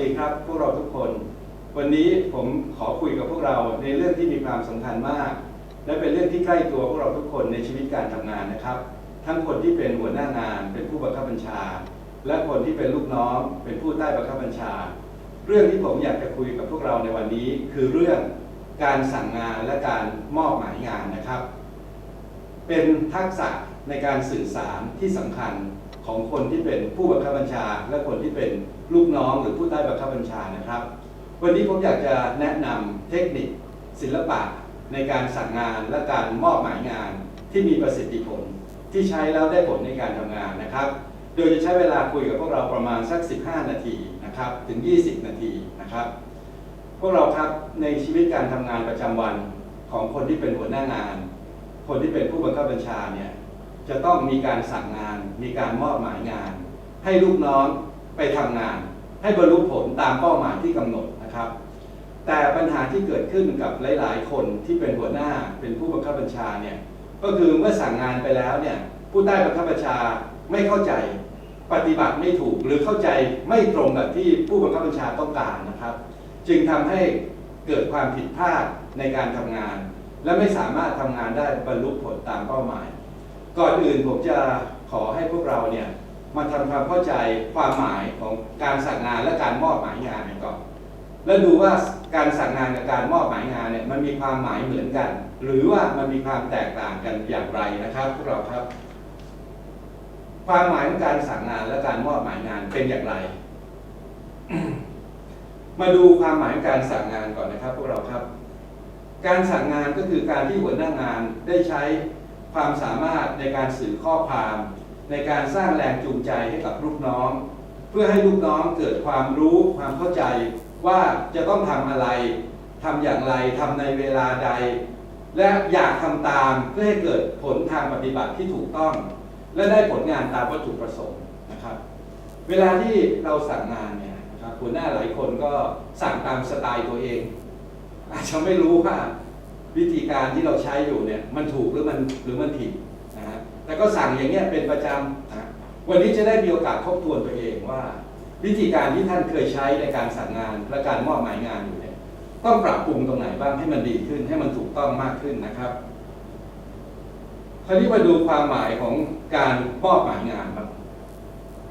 ดีครับ พวกเราทุกคน วันนี้ผมขอคุยกับพวกเราในเรื่องที่มีความสำคัญมาก และเป็นเรื่องที่ใกล้ตัวพวกเราทุกคนในชีวิตการทำงานนะครับ ทั้งคนที่เป็นหัวหน้างาน เป็นผู้บังคับบัญชา และคนที่เป็นลูกน้อง เป็นผู้ใต้บังคับบัญชา เรื่องที่ผมอยากจะคุยกับพวกเราในวันนี้ คือเรื่องการสั่งงานและการมอบหมายงานนะครับ เป็นทักษะในการสื่อสารที่สำคัญของคนที่เป็นผู้บังคับบัญชา และคนที่เป็น ลูกน้องหรือผู้ใต้บังคับบัญชานะครับ วันนี้ผมอยากจะแนะนำเทคนิค ศิลปะในการสั่งงานและการมอบหมายงานที่มีประสิทธิผลที่ใช้แล้วได้ผลในการทำงานนะครับ โดยจะใช้เวลาคุยกับพวกเราประมาณสัก 15 นาทีนะครับถึง 20 นาทีนะครับ พวกเราครับในชีวิตการทำงานประจำวันของคนที่เป็นหัวหน้างาน คนที่เป็นผู้บังคับบัญชาเนี่ยจะต้องมีการสั่งงาน มีการมอบหมายงาน ให้ลูกน้อง ไปทำงาน ให้บรรลุผลตามเป้าหมายที่กำหนดนะครับ แต่ปัญหาที่เกิดขึ้นกับหลาย ๆ คนที่เป็นหัวหน้าเป็นผู้บังคับบัญชาเนี่ยก็คือเมื่อสั่งงานไปแล้วเนี่ยผู้ใต้บังคับบัญชาไม่เข้าใจปฏิบัติไม่ถูกหรือเข้าใจไม่ตรงกับที่ผู้บังคับบัญชาต้องการนะครับ จึงทำให้เกิดความผิดพลาดในการทำงาน และไม่สามารถทำงานได้บรรลุผลตามเป้าหมาย ก่อนอื่นผมจะขอให้พวกเราเนี่ย มาทำความเข้าใจความหมายของการสั่งงานและการมอบหมายงานกันก่อนแล้วดูว่าการสั่งงานกับการมอบหมายงานเนี่ยมันมีความหมายเหมือนกัน หรือว่ามันมีความแตกต่างกันอย่างไรนะครับพวกเราครับ ความหมายของการสั่งงานและการมอบหมายงานเป็นอย่างไร มาดูความหมายของการสั่งงานก่อนนะครับ พวกเราครับ การสั่งงานก็คือการที่หัวหน้างานได้ใช้ความสามารถในการสื่อข้อความ ในการสร้างแรงจูงใจให้กับลูกน้อง เพื่อให้ลูกน้องเกิดความรู้ความเข้าใจว่าจะต้องทำอะไรทำอย่างไรทำในเวลาใด และอยากทำตามเพื่อให้เกิดผลทางปฏิบัติที่ถูกต้อง และได้ผลงานตามวัตถุประสงค์นะครับ เวลาที่เราสั่งงานเนี่ยนะครับหัวหน้าหลายคนก็สั่งตามสไตล์ตัวเอง อาจจะไม่รู้ว่าวิธีการที่เราใช้อยู่เนี่ยมันถูกหรือมันหรือมันผิด นะฮะแต่ก็สั่งอย่างเงี้ยเป็นประจำนะวันนี้จะได้มีโอกาสทบทวนตัวเองว่า วิธีการที่ท่านเคยใช้ในการสั่งงานและการมอบหมายงานอยู่เนี่ยต้องปรับปรุงตรงไหนบ้างให้มันดีขึ้นให้มันถูกต้องมากขึ้นนะครับคราวนี้มาดูความหมายของการมอบหมายงานครับ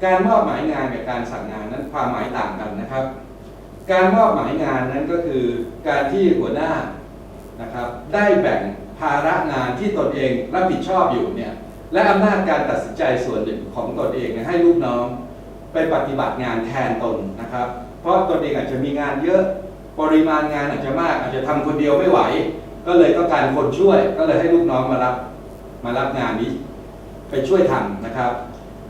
การมอบหมายงานกับการสั่งงานนั้นความหมายต่างกันนะครับ การมอบหมายงานนั้นก็คือการที่หัวหน้านะครับ ได้แบ่งภาระงานที่ตนเองรับผิดชอบอยู่เนี่ย และอำนาจการตัดสินใจส่วนหนึ่งของตนเองให้ลูกน้องไปปฏิบัติงานแทนตนนะครับ เพราะตนเองอาจจะมีงานเยอะปริมาณงานอาจจะมาก อาจจะทำคนเดียวไม่ไหว ก็เลยต้องการคนช่วย ก็เลยให้ลูกน้องมารับมารับงานนี้ ไปช่วยทำนะครับ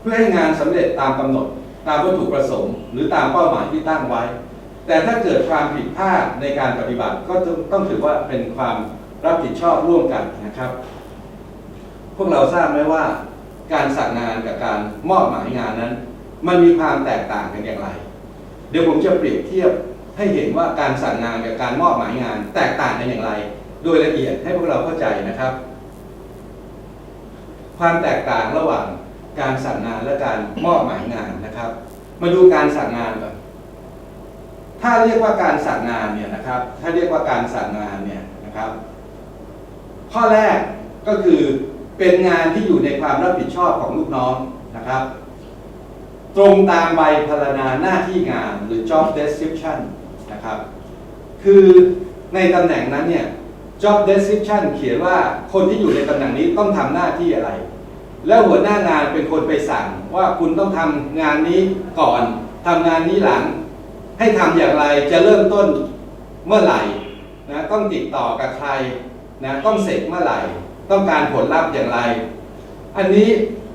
เพื่อให้งานสำเร็จตามกำหนด ตามวัตถุประสงค์ หรือตามเป้าหมายที่ตั้งไว้ แต่ถ้าเกิดความผิดพลาดในการปฏิบัติก็ต้องถือว่าเป็นความรับผิดชอบร่วมกันนะครับ พวกเราทราบไหมว่าการสั่งงานกับการมอบหมายงานนั้น มันมีความแตกต่างกันอย่างไร เดี๋ยวผมจะเปรียบเทียบให้เห็นว่าการสั่งงานกับการมอบหมายงานแตกต่างกันอย่างไร โดยละเอียดให้พวกเราเข้าใจนะครับ ความแตกต่างระหว่างการสั่งงานและการมอบหมายงานนะครับ มาดูการสั่งงานก่อนถ้าเรียกว่าการสั่งงานเนี่ยนะครับ ถ้าเรียกว่าการสั่งงานเนี่ยนะครับ ข้อแรกก็คือ เป็นงานที่อยู่ในความรับผิดชอบของลูกน้องนะครับ ตรงตามใบพรรณนาหน้าที่งานหรือ job description นะครับคือในตำแหน่งนั้นเนี่ย job description เขียนว่าคนที่อยู่ในตำแหน่งนี้ต้องทำหน้าที่อะไร แล้วหัวหน้างานเป็นคนไปสั่งว่าคุณต้องทำงานนี้ก่อนทำงานนี้หลัง ให้ทำอย่างไรจะเริ่มต้นเมื่อไหร่นะต้องติดต่อกับใครนะต้องเสร็จเมื่อไหร่ ต้องการผลลัพธ์อย่างไร อันนี้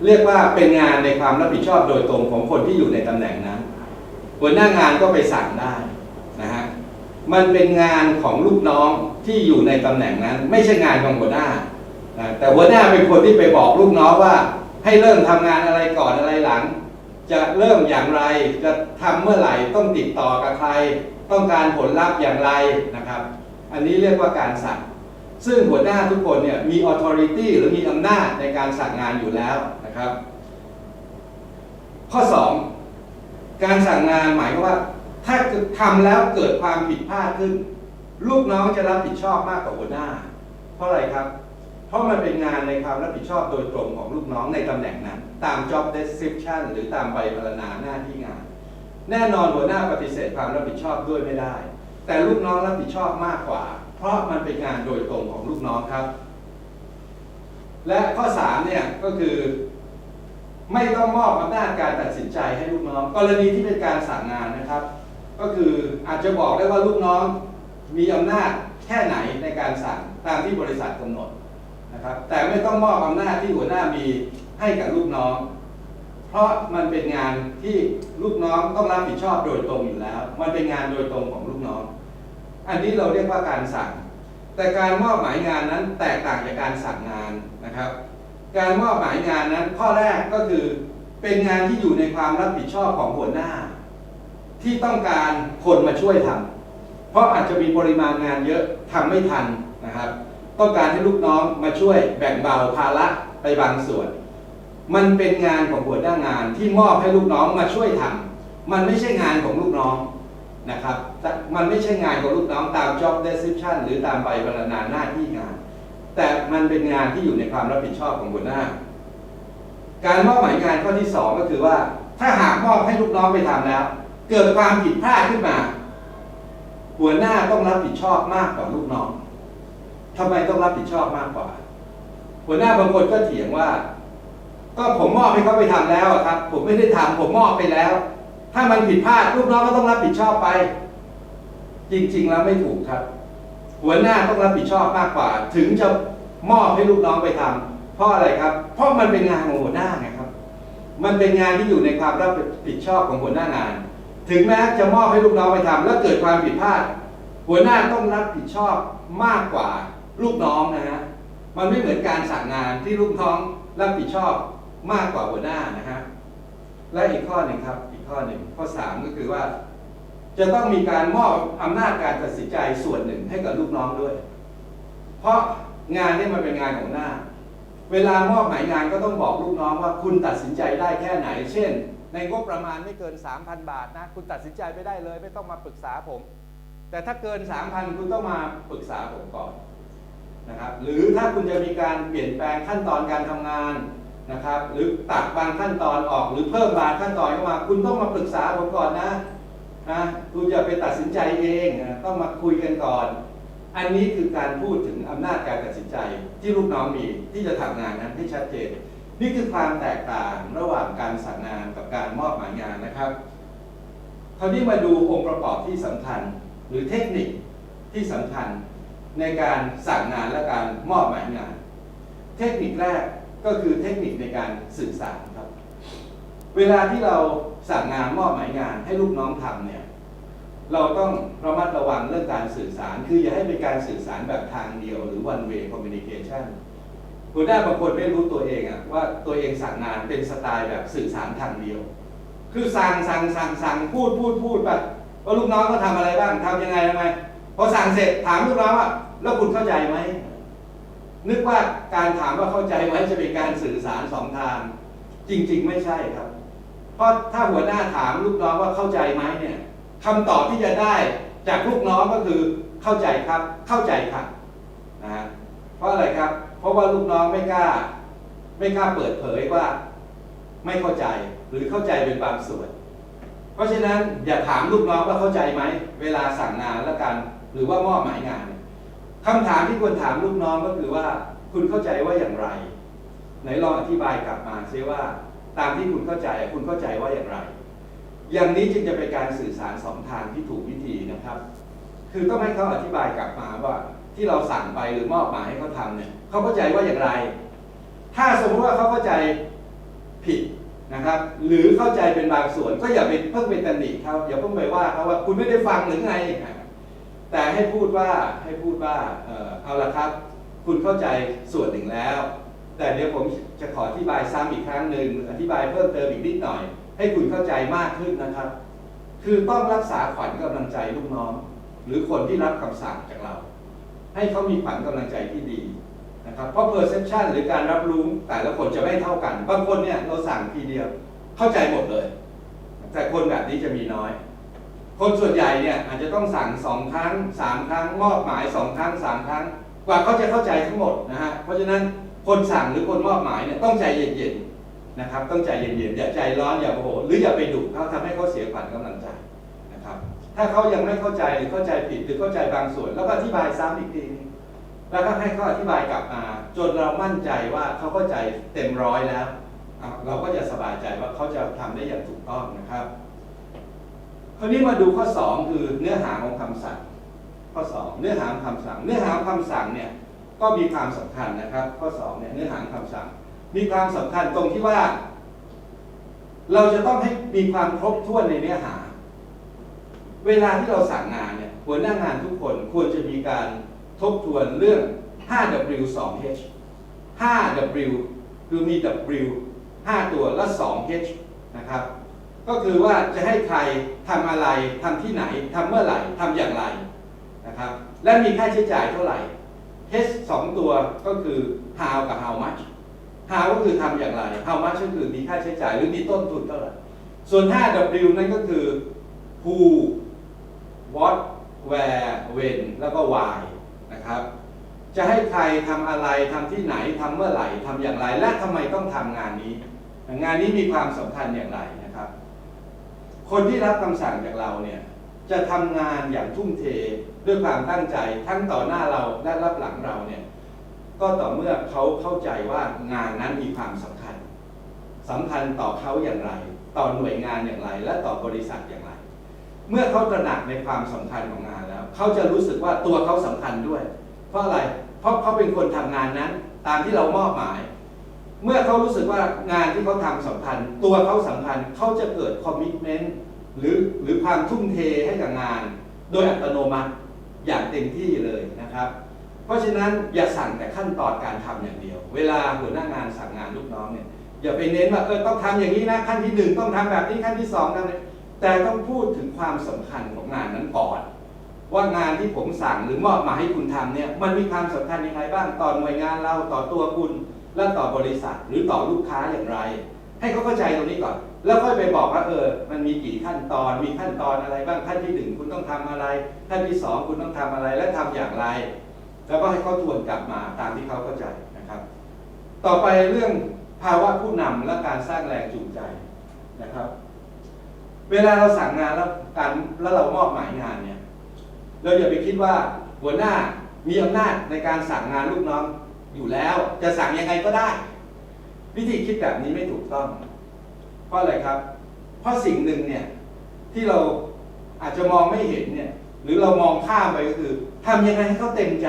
เรียกว่าเป็นงานในความรับผิดชอบโดยตรงของคนที่อยู่ในตำแหน่งนั้นหัวหน้างานก็ไปสั่งได้นะฮะมันเป็นงานของลูกน้องที่อยู่ในตำแหน่งนั้น ไม่ใช่งานของหัวหน้า แต่หัวหน้าเป็นคนที่ไปบอกลูกน้องว่า ให้เริ่มทำงานอะไรก่อนอะไรหลัง จะเริ่มอย่างไรจะทำเมื่อไหร่ต้องติดต่อกับใคร ต้องการผลลัพธ์อย่างไรนะครับ อันนี้เรียกว่าการสั่ง ซึ่งหัวหน้าทุกคนเนี่ยมี authority หรือมีอำนาจในการสั่งงานอยู่แล้วนะครับ ข้อ 2 การสั่งงานหมายความว่า ถ้าทำแล้วเกิดความผิดพลาดขึ้น ลูกน้องจะรับผิดชอบมากกว่าหัวหน้า เพราะอะไรครับ เพราะมันเป็นงานในความรับผิดชอบโดยตรงของลูกน้องในตำแหน่งนั้น ตาม job description หรือตามใบพรรณนาหน้าที่งาน แน่นอนหัวหน้าปฏิเสธความรับผิดชอบด้วยไม่ได้ แต่ลูกน้องรับผิดชอบมากกว่า เพราะมันเป็นงานโดยตรงของลูกน้องครับ และข้อ3เนี่ยก็คือ ไม่ต้องมอบอำนาจการตัดสินใจให้ลูกน้อง กรณีที่เป็นการสั่งงานนะครับ ก็คืออาจจะบอกได้ว่าลูกน้องมีอำนาจแค่ไหนในการสั่งตามที่บริษัทกำหนดนะครับ แต่ไม่ต้องมอบอำนาจที่หัวหน้ามีให้กับลูกน้อง เพราะมันเป็นงานที่ลูกน้องต้องรับผิดชอบโดยตรงอยู่แล้ว มันเป็นงานโดยตรงของลูกน้อง อันนี้เราเรียกว่าการสั่ง แต่การมอบหมายงานนั้นแตกต่างจากการสั่งงานนะครับ การมอบหมายงานนั้นข้อแรกก็คือเป็นงานที่อยู่ในความรับผิดชอบของหัวหน้า ที่ต้องการคนมาช่วยทำเพราะอาจจะมีปริมาณงานเยอะทำไม่ทันนะครับ ต้องการให้ลูกน้องมาช่วยแบ่งเบาภาระไปบางส่วน มันเป็นงานของหัวหน้างานที่มอบให้ลูกน้องมาช่วยทำมันไม่ใช่งานของลูกน้อง นะครับ มันไม่ใช่งานของลูกน้องตาม job description หรือตามใบพรรณนาหน้าที่งาน แต่มันเป็นงานที่อยู่ในความรับผิดชอบของหัวหน้า การมอบหมายงานข้อที่สองก็คือว่า ถ้าหากมอบให้ลูกน้องไปทำแล้ว เกิดความผิดพลาดขึ้นมา หัวหน้าต้องรับผิดชอบมากกว่าลูกน้องทำไมต้องรับผิดชอบมากกว่า หัวหน้าบางคนก็เถียงว่า ก็ผมมอบให้เขาไปทำแล้วครับ ผมไม่ได้ทำผมมอบไปแล้ว ถ้ามันผิดพลาดลูกน้องก็ต้องรับผิดชอบไป จริง ๆ แล้วไม่ถูกครับ หัวหน้าต้องรับผิดชอบมากกว่า ถึงจะมอบให้ลูกน้องไปทำเพราะอะไรครับ เพราะมันเป็นงานของหัวหน้าไงครับ มันเป็นงานที่อยู่ในความรับผิดชอบของหัวหน้างาน ถึงแม้จะมอบให้ลูกน้องไปทำแล้วเกิดความผิดพลาด หัวหน้าต้องรับผิดชอบมากกว่าลูกน้องนะฮะมันไม่เหมือนการสั่งงานที่ลูกน้องรับผิดชอบมากกว่าหัวหน้านะฮะและอีกข้อหนึ่งครับ ข้อหนึ่งข้อสามก็คือว่า จะต้องมีการมอบอำนาจการตัดสินใจส่วนหนึ่งให้กับลูกน้องด้วย เพราะงานนี่มันเป็นงานของหน้า เวลามอบหมายงานก็ต้องบอกลูกน้องว่าคุณตัดสินใจได้แค่ไหน เช่น ในงบประมาณไม่เกิน 3,000 บาทนะ คุณตัดสินใจไปได้เลย ไม่ต้องมาปรึกษาผม แต่ถ้าเกิน 3,000 คุณต้องมาปรึกษาผมก่อนนะครับหรือถ้าคุณจะมีการเปลี่ยนแปลงขั้นตอนการทำงาน นะครับ หรือตัดบางขั้นตอนออกหรือเพิ่มบางขั้นตอนเข้ามา คุณต้องมาปรึกษาผมก่อนนะนะคุณจะไปตัดสินใจเองนะต้องมาคุยกันก่อน อันนี้คือการพูดถึงอำนาจการตัดสินใจที่ลูกน้องมีที่จะทำงานนั้นให้ชัดเจน นี่คือความแตกต่างระหว่างการสั่งงานกับการมอบหมายงานนะครับคราวนี้มาดูองค์ประกอบที่สำคัญ หรือเทคนิคที่สำคัญในการสั่งงานและการมอบหมายงาน เทคนิคแรก ก็คือเทคนิคในการสื่อสารครับ เวลาที่เราสั่งงานมอบหมายงานให้ลูกน้องทำเนี่ย เราต้องระมัดระวังเรื่องการสื่อสาร คืออย่าให้เป็นการสื่อสารแบบทางเดียวหรือ one way communication หัวหน้าบางคนไม่รู้ตัวเองอะว่าตัวเองสั่งงานเป็นสไตล์แบบสื่อสารทางเดียว คือสั่งสั่งสั่งสั่งพูดพูดพูดไปว่าลูกน้องก็ทำอะไรบ้างทำยังไงทำไมพอสั่งเสร็จถามลูกน้องว่าแล้วคุณเข้าใจไหม นึกว่าการถามว่าเข้าใจไหมจะเป็นการสื่อสารสองทาง จริง ๆ ไม่ใช่ครับ เพราะถ้าหัวหน้าถามลูกน้องว่าเข้าใจไหมเนี่ยคำตอบที่จะได้จากลูกน้องก็คือเข้าใจครับ เข้าใจครับนะฮะเพราะอะไรครับ เพราะว่าลูกน้องไม่กล้า ไม่กล้าเปิดเผยว่า ไม่เข้าใจหรือเข้าใจเป็นบางส่วน เพราะฉะนั้นอย่าถามลูกน้องว่าเข้าใจไหมเวลาสั่งงานและการหรือว่ามอบหมายงานเคำถามที่ควรถามลูกน้องก็คือว่าคุณเข้าใจว่าอย่างไร ไหนลองอธิบายกลับมาซิว่าตามที่คุณเข้าใจคุณเข้าใจว่าอย่างไร อย่างนี้จึงจะเป็นการสื่อสารสองทางที่ถูกวิธีนะครับ คือต้องให้เขาอธิบายกลับมาว่าที่เราสั่งไปหรือมอบหมายให้เขาทำเนี่ยเขาเข้าใจว่าอย่างไร ถ้าสมมติว่าเขาเข้าใจผิดนะครับ หรือเข้าใจเป็นบางส่วนก็อย่าไปเพิ่งไปตำหนิเขาอย่าเพิ่งไปว่าเขาว่าคุณไม่ได้ฟังหรือไง แต่ให้พูดว่าให้พูดว่าเออเอาละครับ คุณเข้าใจส่วนหนึ่งแล้ว แต่เดี๋ยวผมจะขออธิบายซ้ำอีกครั้งหนึ่งอธิบายเพิ่มเติมอีกนิดหน่อย ให้คุณเข้าใจมากขึ้นนะครับ คือต้องรักษาขวัญกำลังใจลูกน้อง หรือคนที่รับคำสั่งจากเรา ให้เขามีขวัญกำลังใจที่ดีนะครับเพราะ perception หรือการรับรู้แต่ละคนจะไม่เท่ากัน บางคนเนี่ยเราสั่งทีเดียวเข้าใจหมดเลย แต่คนแบบนี้จะมีน้อย คนส่วนใหญ่เนี่ยอาจจะต้องสั่งสองครั้งสามครั้ง มอบหมายสองครั้งสามครั้ง กว่าเขาจะเข้าใจทั้งหมดนะฮะเพราะฉะนั้นคนสั่งหรือคนมอบหมายเนี่ยต้องใจเย็นๆนะครับ ต้องใจเย็นๆอย่าใจร้อนอย่าโมโหหรืออย่าไปดุเขาทำให้เขาเสียขวัญกำลังใจนะครับ ถ้าเขายังไม่เข้าใจหรือเข้าใจผิดหรือเข้าใจบางส่วน แล้วก็อธิบายซ้ำอีกทีนึงแล้วก็ให้เขาอธิบายกลับมา จนเรามั่นใจว่าเขาเข้าใจเต็มร้อยแล้ว เราก็จะสบายใจว่าเขาจะทำได้อย่างถูกต้องนะครับ คราวนี้มาดูข้อ 2 คือเนื้อหาของคำสั่ง ข้อ 2 เนื้อหาของคำสั่ง เนื้อหาของคำสั่งเนี่ยก็มีความสำคัญนะครับ ข้อ2เนี่ยเนื้อหาของคำสั่ง มีความสำคัญตรงที่ว่า เราจะต้องให้มีความครบถ้วนในเนื้อหา เวลาที่เราสั่งงานเนี่ยหัวหน้างานทุกคนควรจะมีการทบทวนเรื่อง 5W 2H 5W คือมี W 5 ตัวและ 2H นะครับ ก็คือว่าจะให้ใครทำอะไรทำที่ไหนทำเมื่อไหร่ทำอย่างไรนะครับและมีค่าใช้จ่ายเท่าไหร่ H สองตัวก็คือ how กับ how much how ก็คือทำอย่างไร how much ก็คือมีค่าใช้จ่าย หรือมีต้นทุนเท่าไหร่ส่วน 5W นั่นก็คือ who what where when แล้วก็ why นะครับจะให้ใครทำอะไรทำที่ไหนทำเมื่อไหร่ทำอย่างไร และทำไมต้องทำงานนี้ งานนี้มีความสำคัญอย่างไร คนที่รับคำสั่งจากเราเนี่ยจะทำงานอย่างทุ่มเทด้วยความตั้งใจทั้งต่อหน้าเราและรับหลังเราเนี่ยก็ต่อเมื่อเขาเข้าใจว่างานนั้นมีความสำคัญสำคัญต่อเขาอย่างไร ต่อหน่วยงานอย่างไร และต่อบริษัทอย่างไร เมื่อเขาตระหนักในความสำคัญของงานแล้ว เขาจะรู้สึกว่าตัวเขาสำคัญด้วย เพราะอะไรเพราะเขาเป็นคนทำงานนั้น ตามที่เรามอบหมาย เมื่อเขารู้สึกว่างานที่เขาทำสำคัญ ตัวเขาสำคัญเขาจะเกิดคอมมิชเมนต์หรือหรือความทุ่มเทให้กับงาน โดยอัตโนมัติอย่างเต็มที่เลยนะครับ เพราะฉะนั้นอย่าสั่งแต่ขั้นตอนการทำอย่างเดียว เวลาหัวหน้างานสั่งงานลูกน้องเนี่ยอย่าไปเน้นว่าเออต้องทำอย่างนี้นะขั้นที่หนึ่งต้องทำแบบนี้ขั้นที่สองทำเลยแต่ต้องพูดถึงความสำคัญของงานนั้นก่อน ว่างานที่ผมสั่งหรือมอบหมายให้คุณทำเนี่ยมันมีความสำคัญยังไงบ้างต่อหน่วยงานเราต่อตัวคุณ และต่อบริษัทหรือต่อลูกค้าอย่างไร ให้เขาเข้าใจตรงนี้ก่อน แล้วค่อยไปบอกว่าเออ มันมีกี่ขั้นตอนมีขั้นตอนอะไรบ้างขั้นที่หนึ่งคุณต้องทำอะไรขั้นที่สองคุณต้องทำอะไรและทำอย่างไร แล้วก็ให้เขาทวนกลับมาตามที่เขาเข้าใจนะครับ ต่อไปเรื่องภาวะผู้นำและการสร้างแรงจูงใจนะครับ เวลาเราสั่งงานแล้วการแล้วเรามอบหมายงานเนี่ยเราอย่าไปคิดว่าหัวหน้ามีอำนาจในการสั่งงานลูกน้อง อยู่แล้วจะสั่งยังไงก็ได้ วิธีคิดแบบนี้ไม่ถูกต้อง เพราะอะไรครับ เพราะสิ่งหนึ่งเนี่ยที่เราอาจจะมองไม่เห็นเนี่ยหรือเรามองข้ามไปก็คือทำยังไงให้เขาเต็มใจ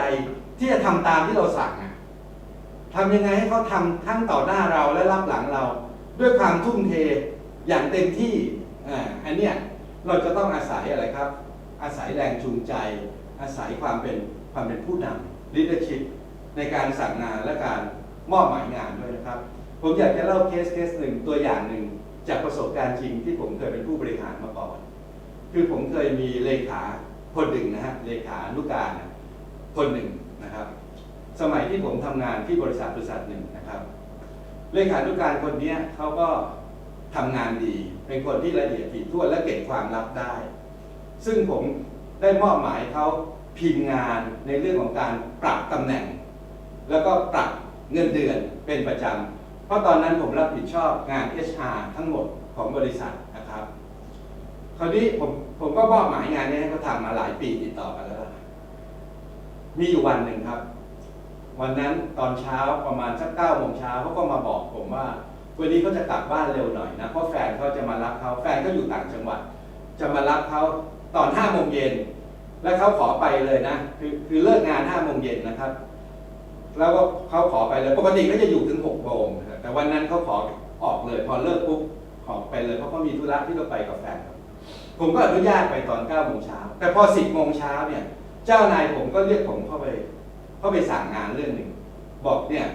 ที่จะทำตามที่เราสั่งทำยังไงให้เขาทำทั้งต่อหน้าเราและรับหลังเรา ด้วยความทุ่มเทอย่างเต็มที่อ่าอันเนี้ยเราจะต้องอาศัยอะไรครับ อาศัยแรงจูงใจ อาศัยความเป็นความเป็นผู้นำ leadership ในการสั่งงานและการมอบหมายงานด้วยนะครับ ผมอยากจะเล่าเคสเคสหนึ่งตัวอย่างหนึ่งจากประสบการณ์จริงที่ผมเคยเป็นผู้บริหารมาก่อน คือผมเคยมีเลขาคนหนึ่งนะฮะเลขานุการคนหนึ่งนะครับ สมัยที่ผมทำงานที่บริษัทบริษัทหนึ่งนะครับ เลขานุการคนนี้เขาก็ทำงานดี เป็นคนที่ละเอียดถี่ถ้วนและเก็บความลับได้ ซึ่งผมได้มอบหมายเขาพิมพ์งานในเรื่องของการปรับตำแหน่ง แล้วก็ปรับเงินเดือนเป็นประจำ เพราะตอนนั้นผมรับผิดชอบงาน HR ทั้งหมดของบริษัทนะครับ คราวนี้ผมผมก็มอบหมายงานนี้ให้เขาทำมาหลายปีติดต่อกันแล้ว มีอยู่วันหนึ่งครับ วันนั้นตอนเช้าประมาณสักเก้าโมงเช้าเขาก็มาบอกผมว่าวันนี้เขาจะกลับบ้านเร็วหน่อยนะเพราะแฟนเขาจะมารับเขาแฟนเขาอยู่ต่างจังหวัด จะมารับเขาตอนห้าโมงเย็นแล้วเขาขอไปเลยนะ คือคือเลิกงานห้าโมงเย็นนะครับ แล้วก็เขาขอไปเลยปกติเขาจะอยู่ถึงหกโมงนะครับแต่วันนั้นเขาขอออกเลย พอเลิกปุ๊บขอไปเลยเพราะเขามีธุระที่ต้องไปกับแฟนครับผมก็อนุญาตไปตอนเก้าโมงเช้าแต่พอสิบโมงเช้าเนี่ย เจ้านายผมก็เรียกผมเข้าไปเข้าไปสั่งงานเรื่องหนึ่งบอกเนี่ย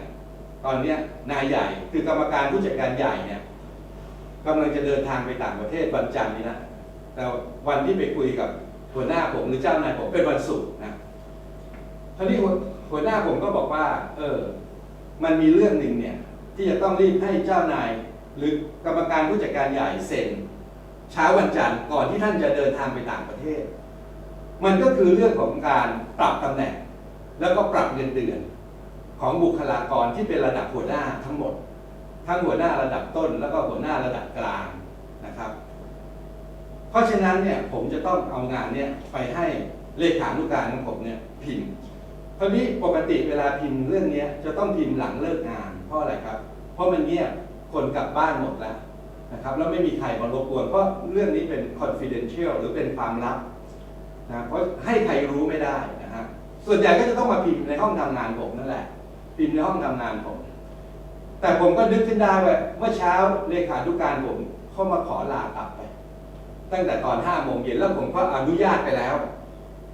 ตอนเนี้ยนายใหญ่คือกรรมการผู้จัดการใหญ่เนี่ยกำลังจะเดินทางไปต่างประเทศวันจันทร์นี้นะแต่วันที่ไปคุยกับหัวหน้าผมหรือเจ้านายผมเป็นวันศุกร์นะครานี้ หัวหน้าผมก็บอกว่า เออ มันมีเรื่องหนึ่งเนี่ย ที่จะต้องรีบให้เจ้านาย หรือกรรมการผู้จัดการใหญ่เซ็นเช้าวันจันทร์ก่อนที่ท่านจะเดินทางไปต่างประเทศ มันก็คือเรื่องของการปรับตำแหน่ง แล้วก็ปรับเงินเดือน ของบุคลากรที่เป็นระดับหัวหน้าทั้งหมด ทั้งหัวหน้าระดับต้น แล้วก็หัวหน้าระดับกลางนะครับ เพราะฉะนั้นเนี่ยผมจะต้องเอางานเนี่ยไปให้เลขานุการของผมเนี่ยพิมพ์ คราวนี้ปกติเวลาพิมพ์เรื่องเนี้ยจะต้องพิมพ์หลังเลิกงาน เพราะอะไรครับ เพราะมันเงียบคนกลับบ้านหมดแล้วนะครับแล้วไม่มีใครมารบกวน เพราะเรื่องนี้เป็น confidential หรือเป็นความลับนะเพราะให้ใครรู้ไม่ได้นะฮะส่วนใหญ่ก็จะต้องมาพิมพ์ในห้องทำงานผมนั่นแหละ พิมพ์ในห้องทำงานผม แต่ผมก็นึกขึ้นได้ว่าเมื่อเช้าเลขานุการผมเข้ามาขอลากลับไป ตั้งแต่ตอนห้าโมงเย็นแล้วผมก็อนุญาตไปแล้ว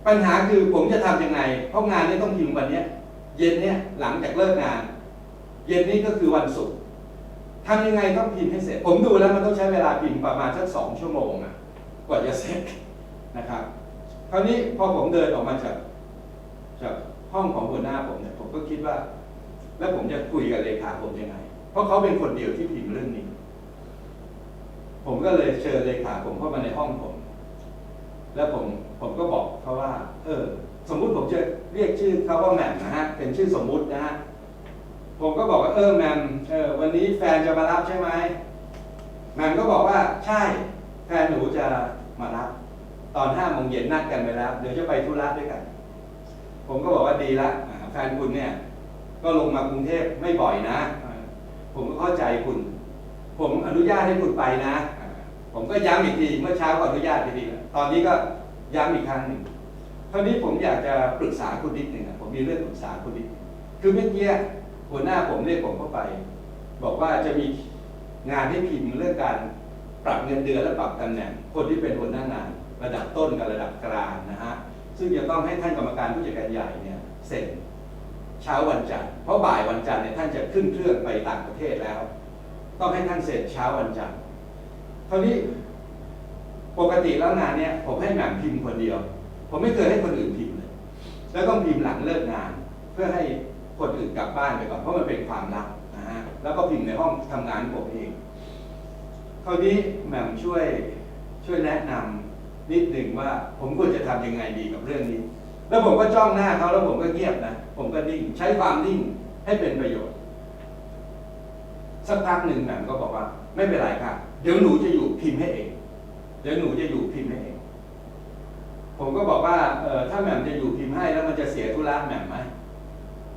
ปัญหาคือผมจะทำยังไง เพราะงานนี้ต้องพิมพ์วันเนี้ย เย็นเนี้ยหลังจากเลิกงาน เย็นนี้ก็คือวันศุกร์ทำยังไงต้องพิมพ์ให้เสร็จ ผมดูแล้วมันต้องใช้เวลาพิมพ์ประมาณสักสองชั่วโมงอะกว่าจะเสร็จนะครับ คราวนี้พอผมเดินออกมาจากจากห้องของหัวหน้าผมเนี่ยผมก็คิดว่า แล้วผมจะคุยกับเลขาผมยังไง เพราะเขาเป็นคนเดียวที่พิมพ์เรื่องนี้ ผมก็เลยเชิญเลขาผมเข้ามาในห้องผม แล้วผมผมก็บอกเขาว่า เออ สมมุติผมจะเรียกชื่อเขาว่าแหม่มนะฮะ เป็นชื่อสมมุตินะฮะ ผมก็บอกว่าเออแหม่มเออวันนี้แฟนจะมารับใช่ไหมแหม่มก็บอกว่าใช่แฟนหนูจะมารับ ตอนห้าโมงเย็นนัดกันไปแล้ว เดี๋ยวจะไปธุระด้วยกัน ผมก็บอกว่าดีละแฟนคุณเนี่ย ก็ลงมากรุงเทพไม่บ่อยนะ ผมก็เข้าใจคุณ ผมอนุญาตให้คุณไปนะ ผมก็ย้ำอีกทีเมื่อเช้าก็อนุญาตไปทีแล้วตอนนี้ก็ย้ำอีกครั้งหนึ่งคราวนี้ผมอยากจะปรึกษาคุณนิดหนึ่งผมมีเรื่องปรึกษาคุณนิดคือเมื่อกี้หัวหน้าผมเรียกผมเข้าไป บอกว่าจะมีงานให้พิมพ์เรื่องการปรับเงินเดือนและปรับตำแหน่ง คนที่เป็นหัวหน้างาน ระดับต้นกับระดับกลางนะฮะซึ่งจะต้องให้ท่านกรรมการผู้จัดการใหญ่เนี่ยเซ็นเช้าวันจันทร์เพราะบ่ายวันจันทร์เนี่ยท่านจะขึ้นเครื่องไปต่างประเทศแล้ว ต้องให้ท่านเซ็นเช้าวันจันทร์ ราวนี้ปกติแล้วงานเนี่ยผมให้แหม่มพิมพ์คนเดียว ผมไม่เคยให้คนอื่นพิมพ์เลย แล้วต้องพิมพ์หลังเลิกงาน เพื่อให้คนอื่นกลับบ้านไปก่อนเพราะมันเป็นความลับนะฮะแล้วก็พิมพ์ในห้องทำงานผมเองคราวนี้แหม่มช่วยช่วยแนะนำนิดหนึ่งว่าผมควรจะทำยังไงดีกับเรื่องนี้ แล้วผมก็จ้องหน้าเขาแล้วผมก็เงียบนะผมก็นิ่งใช้ความนิ่งให้เป็นประโยชน์ สักพักหนึ่งแหม่มก็บอกว่า ไม่เป็นไรครับ เดี๋ยวหนูจะอยู่พิมพ์ให้เอง เดี๋ยวหนูจะอยู่พิมพ์ให้เอง ผมก็บอกว่าเออถ้าแหม่มจะอยู่พิมพ์ให้แล้วมันจะเสียธุระแหม่มไหม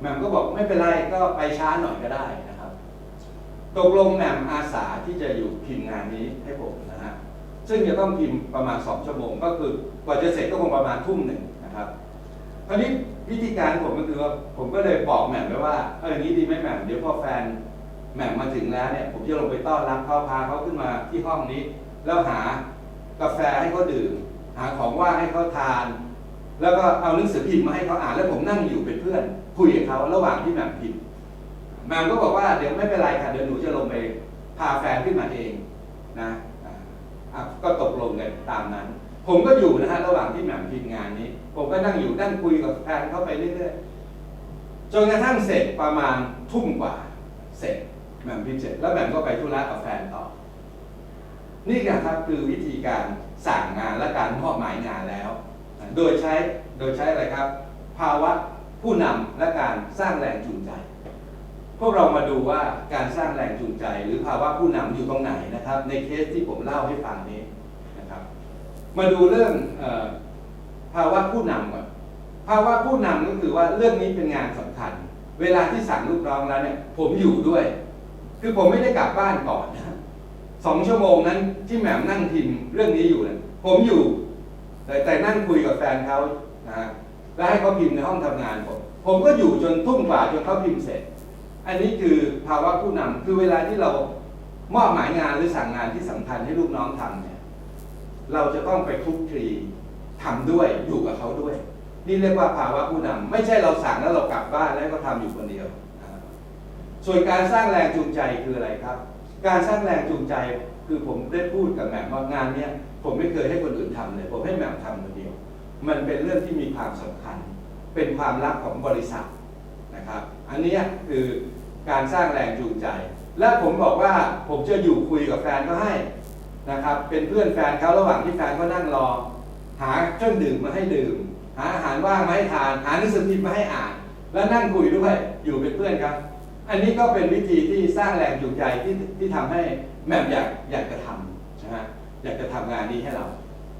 แหม่มก็บอกไม่เป็นไรก็ไปช้าหน่อยก็ได้นะครับ ตกลงแหม่มอาสาที่จะอยู่พิมพ์งานนี้ให้ผมนะฮะซึ่งจะต้องพิมพ์ประมาณสองชั่วโมง ก็คือกว่าจะเสร็จก็คงประมาณทุ่มหนึ่งนะครับคราวนี้วิธีการผมก็คือว่าผมก็เลยบอกแหม่มไปว่าเอออย่างนี้ดีไหมแหม่มเดี๋ยวพอแฟน แหม่มมาถึงแล้วเนี่ยผมจะลงไปต้อนรับเขาพาเขาขึ้นมาที่ห้องนี้ แล้วหากาแฟให้เขาดื่ม หาของว่างให้เขาทาน แล้วก็เอาหนังสือพิมพ์มาให้เขาอ่านแล้วผมนั่งอยู่เป็นเพื่อน คุยกับเขาระหว่างที่แหม่มพิมพ์แหม่มก็บอกว่าเดี๋ยวไม่เป็นไรค่ะเดี๋ยวหนูจะลงไปพาแฟนขึ้นมาเองนะอ่าอะก็ตกลงกันตามนั้น ผมก็อยู่นะฮะระหว่างที่แหม่มพิมพ์งานนี้ ผมก็นั่งอยู่นั่งคุยกับแฟนเข้าไปเรื่อยๆจนกระทั่งเสร็จประมาณทุ่มกว่าเสร็จ แหม่มพิมพ์เสร็จแล้วแหม่มก็ไปธุระกับแฟนต่อ นี่นะครับคือวิธีการสั่งงานและการมอบหมายงานแล้ว โดยใช้โดยใช้อะไรครับ ภาวะผู้นำและการสร้างแรงจูงใจ พวกเรามาดูว่าการสร้างแรงจูงใจ หรือภาวะผู้นำอยู่ตรงไหนนะครับ ในเคสที่ผมเล่าให้ฟังนี้นะครับ มาดูเรื่องออภาวะผู้นำก่อนภาวะผู้นำก็คือว่าเรื่องนี้เป็นงานสำคัญ เวลาที่สั่งลูกน้องแล้วเนี่ยผมอยู่ด้วย คือผมไม่ได้กลับบ้านก่อนนะสองชั่วโมงนั้นที่แหม่มนั่งพิมพ์เรื่องนี้อยู่เนี่ยผมอยู่ แต่แต่นั่งคุยกับแฟนเขานะฮะแล้วให้เขาพิมพ์ในห้องทำงานผมผมก็อยู่จนทุ่มกว่าจนเขาพิมพ์เสร็จ อันนี้คือภาวะผู้นำคือเวลาที่เรามอบหมายงานหรือสั่งงานที่สำคัญให้ลูกน้องทำเนี่ยเราจะต้องไปคุกคลีทำด้วยอยู่กับเขาด้วย นี่เรียกว่าภาวะผู้นำไม่ใช่เราสั่งแล้วเรากลับบ้านแล้วก็ทำอยู่คนเดียว ส่วนการสร้างแรงจูงใจคืออะไรครับ การสร้างแรงจูงใจคือผมได้พูดกับแหม่มว่างานเนี้ยผมไม่เคยให้คนอื่นทำเลย ผมให้แหม่มทำคนเดียว มันเป็นเรื่องที่มีความสำคัญ เป็นความลับของบริษัทนะครับ อันนี้คือการสร้างแรงจูงใจ และผมบอกว่าผมจะอยู่คุยกับแฟนก็ให้นะครับ เป็นเพื่อนแฟนเขาระหว่างที่แฟนเขานั่งรอ หาเครื่องดื่มมาให้ดื่ม หาอาหารว่างมาให้ทาน หาหนังสือพิมพ์มาให้อ่าน แล้วนั่งคุยด้วย อยู่เป็นเพื่อนครับ อันนี้ก็เป็นวิธีที่สร้างแรงจูงใจที่ที่ทำให้แม่มอยากอยากจะทำนะฮะอยากจะทำงานนี้ให้เรา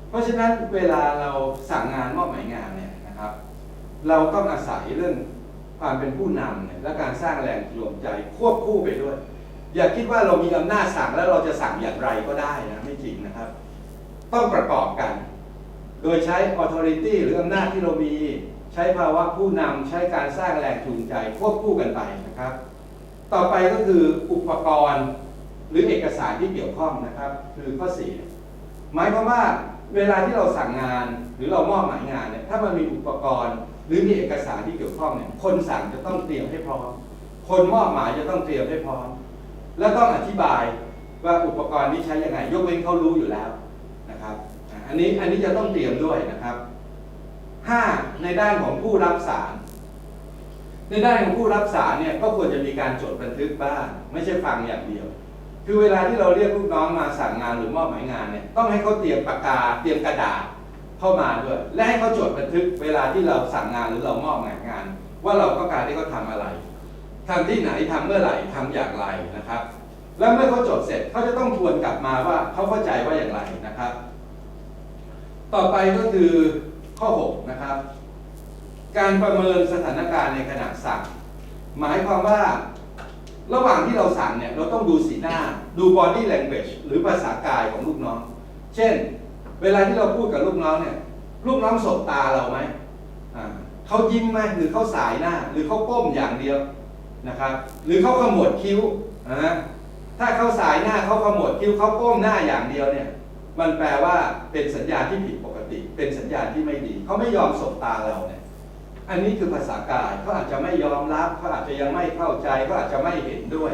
เพราะฉะนั้นเวลาเราสั่งงานมอบหมายงานเนี่ยนะครับ เราต้องอาศัยเรื่องความเป็นผู้นำเนี่ยและการสร้างแรงจูงใจควบคู่ไปด้วย อย่าคิดว่าเรามีอำนาจสั่งแล้วเราจะสั่งอย่างไรก็ได้นะไม่จริงนะครับ ต้องประกอบกัน โดยใช้ authority หรืออำนาจที่เรามีใช้ภาวะผู้นำใช้การสร้างแรงจูงใจควบคู่กันไปนะครับ ต่อไปก็คืออุปกรณ์หรือเอกสารที่เกี่ยวข้องนะครับ คือข้อสี่หมายความว่าเวลาที่เราสั่งงานหรือเรามอบหมายงานเนี่ยถ้ามันมีอุปกรณ์ หรือมีเอกสารที่เกี่ยวข้องเนี่ยคนสั่งจะต้องเตรียมให้พร้อม คนมอบหมายจะต้องเตรียมให้พร้อม และต้องอธิบายว่าอุปกรณ์นี้ใช้ยังไง ยกเว้นเขารู้อยู่แล้วนะครับอันนี้อันนี้จะต้องเตรียมด้วยนะครับห้าในด้านของผู้รับสาร ในด้านของผู้รับสารเนี่ยก็ควรจะมีการจดบันทึกบ้างไม่ใช่ฟังอย่างเดียว คือเวลาที่เราเรียกลูกน้องมาสั่งงานหรือมอบหมายงานเนี่ยต้องให้เขาเตรียมปากกาเตรียมกระดาษเข้ามาด้วยและให้เขาจดบันทึกเวลาที่เราสั่งงานหรือเรามอบหมายงาน ว่าเราต้องการให้เขาทำอะไรทำที่ไหนทำเมื่อไหร่ทำอย่างไรนะครับ แล้วเมื่อเขาจดเสร็จเขาจะต้องทวนกลับมาว่าเขาเข้าใจว่าอย่างไรนะครับ ต่อไปก็คือข้อ 6 นะครับ การประเมินสถานการณ์ในขณะสั่ง หมายความว่าระหว่างที่เราสั่งเนี่ยเราต้องดูสีหน้าดู body language หรือภาษากายของลูกน้อง เช่น เวลาที่เราพูดกับลูกน้องเนี่ยลูกน้องสบตาเราไหมเขายิ้มไหมหรือเขาสายหน้า หรือเขาก้มอย่างเดียวนะครับ หรือเขาขมวดคิ้วนะถ้าเขาสายหน้าเขาขมวดคิ้วเขาก้มหน้าอย่างเดียวเนี่ยมันแปลว่าเป็นสัญญาณที่ผิดปกติ เป็นสัญญาณที่ไม่ดี เขาไม่ยอมสบตาเราเนี่ย อันนี้คือภาษากายเขาอาจจะไม่ยอมรับเขาอาจจะยังไม่เข้าใจเขาอาจจะไม่เห็นด้วย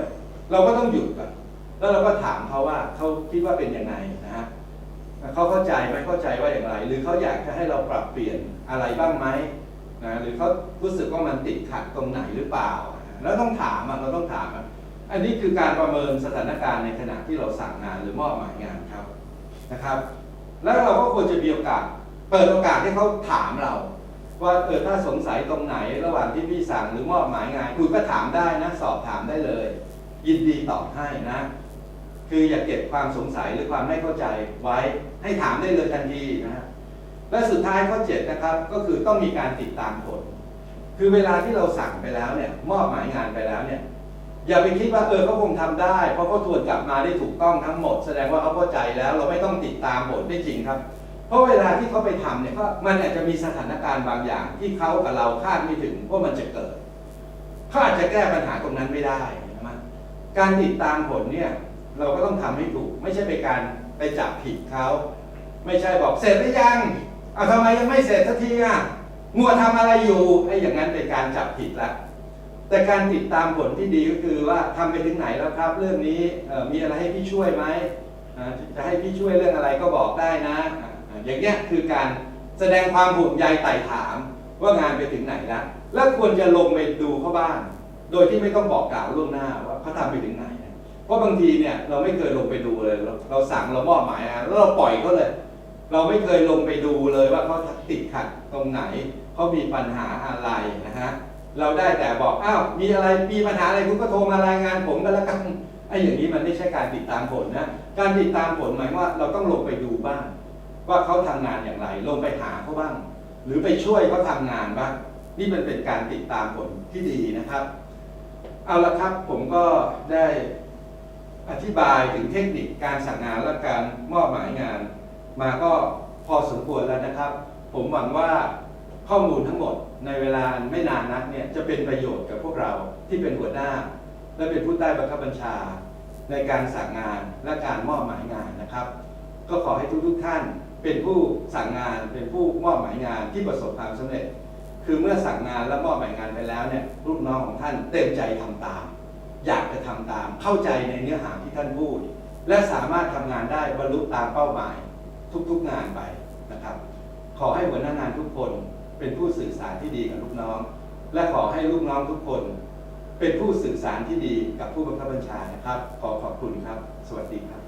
เราก็ต้องหยุดก่อนแล้วเราก็ถามเขาว่าเขาคิดว่าเป็นยังไงนะฮะเขาเข้าใจไหมเข้าใจว่าอย่างไร หรือเขาอยากจะให้เราปรับเปลี่ยนอะไรบ้างไหมนะหรือเขารู้สึกว่ามันติดขัดตรงไหนหรือเปล่า แล้วต้องถามอะเราต้องถามอะอันนี้คือการประเมินสถานการณ์ในขณะที่เราสั่งงานหรือมอบหมายงานครับนะครับ แล้วเราก็ควรจะมีโอกาสเปิดโอกาสให้เขาถามเรา ว่าเออถ้าสงสัยตรงไหนระหว่างที่พี่สั่งหรือมอบหมายงานคุณก็ถามได้นะ สอบถามได้เลย ยินดีตอบให้นะ คืออย่าเก็บความสงสัยหรือความไม่เข้าใจไว้ให้ถามได้เลยทันทีนะฮะและสุดท้ายข้อเจ็ดนะครับ ก็คือต้องมีการติดตามผล คือเวลาที่เราสั่งไปแล้วเนี่ยมอบหมายงานไปแล้วเนี่ยอย่าไปคิดว่าเออเขาคงทำได้ เพราะเขาทวนกลับมาได้ถูกต้องทั้งหมด แสดงว่าเขาเข้าใจแล้ว เราไม่ต้องติดตามผลไม่จริงครับ ราะเวลาที่เขาไปทำเนี่ยก็มันอาจจะมีสถานการณ์บางอย่างที่เขากับเราคาดไม่ถึงว่ามันจะเกิดเขาอาจจะแก้ปัญหาตรงนั้นไม่ได้นะมันการติดตามผลเนี่ยเราก็ต้องทำให้ถูก ไม่ใช่ไปการไปจับผิดเขาไม่ใช่บอกเสร็จหรือยังเอาทำไมยังไม่เสร็จสักทีอะมัวทำอะไรอยู่ไอ้อย่างนั้นเป็นการจับผิดละแต่การติดตามผลที่ดีก็คือว่าทำไปถึงไหนแล้วครับ เรื่องนี้มีอะไรให้พี่ช่วยไหมจะให้พี่ช่วยเรื่องอะไรก็บอกได้นะ อย่างเงี้ยคือการแสดงความห่วงใยไต่ถามว่างานไปถึงไหนแล้วแล้วควรจะลงไปดูเขาบ้างโดยที่ไม่ต้องบอกกล่าวล่วงหน้าว่าเขาทำไปถึงไหน เพราะบางทีเนี่ยเราไม่เคยลงไปดูเลยเราเราสั่งเรามอบหมายแล้วเราปล่อยเขาเลย เราไม่เคยลงไปดูเลยว่าเขาติดขัดตรงไหนเขามีปัญหาอะไรนะฮะเราได้แต่บอกอ้าวมีอะไรมีปัญหาอะไรคุณก็โทรมารายงานผมกันแล้วกันไอ้อย่างนี้มันไม่ใช่การติดตามผลนะการติดตามผลหมายว่าเราต้องลงไปดูบ้าง ว่าเขาทำงานอย่างไร ลงไปหาเขาบ้าง หรือไปช่วยเขาทำงานบ้าง นี่มันเป็นการติดตามผลที่ดีนะครับ เอาละครับผมก็ได้อธิบายถึงเทคนิคการสั่งงานและการมอบหมายงาน มาก็พอสมควรแล้วนะครับ ผมหวังว่าข้อมูลทั้งหมดในเวลาไม่นานนักเนี่ยจะเป็นประโยชน์กับพวกเราที่เป็นหัวหน้า และเป็นผู้ใต้บังคับบัญชา ในการสั่งงานและการมอบหมายงานนะครับ ก็ขอให้ทุกๆท่าน เป็นผู้สั่งงานเป็นผู้มอบหมายงานที่ประสบความสำเร็จ คือเมื่อสั่งงานและมอบหมายงานไปแล้วเนี่ยลูกน้องของท่านเต็มใจทำตาม อยากจะทำตาม เข้าใจในเนื้อหาที่ท่านพูด และสามารถทำงานได้บรรลุตามเป้าหมาย ทุกๆงานไปนะครับ ขอให้หัวหน้างานทุกคนเป็นผู้สื่อสารที่ดีกับลูกน้อง และขอให้ลูกน้องทุกคน เป็นผู้สื่อสารที่ดีกับผู้บังคับบัญชานะครับ ขอขอบคุณครับ สวัสดีครับ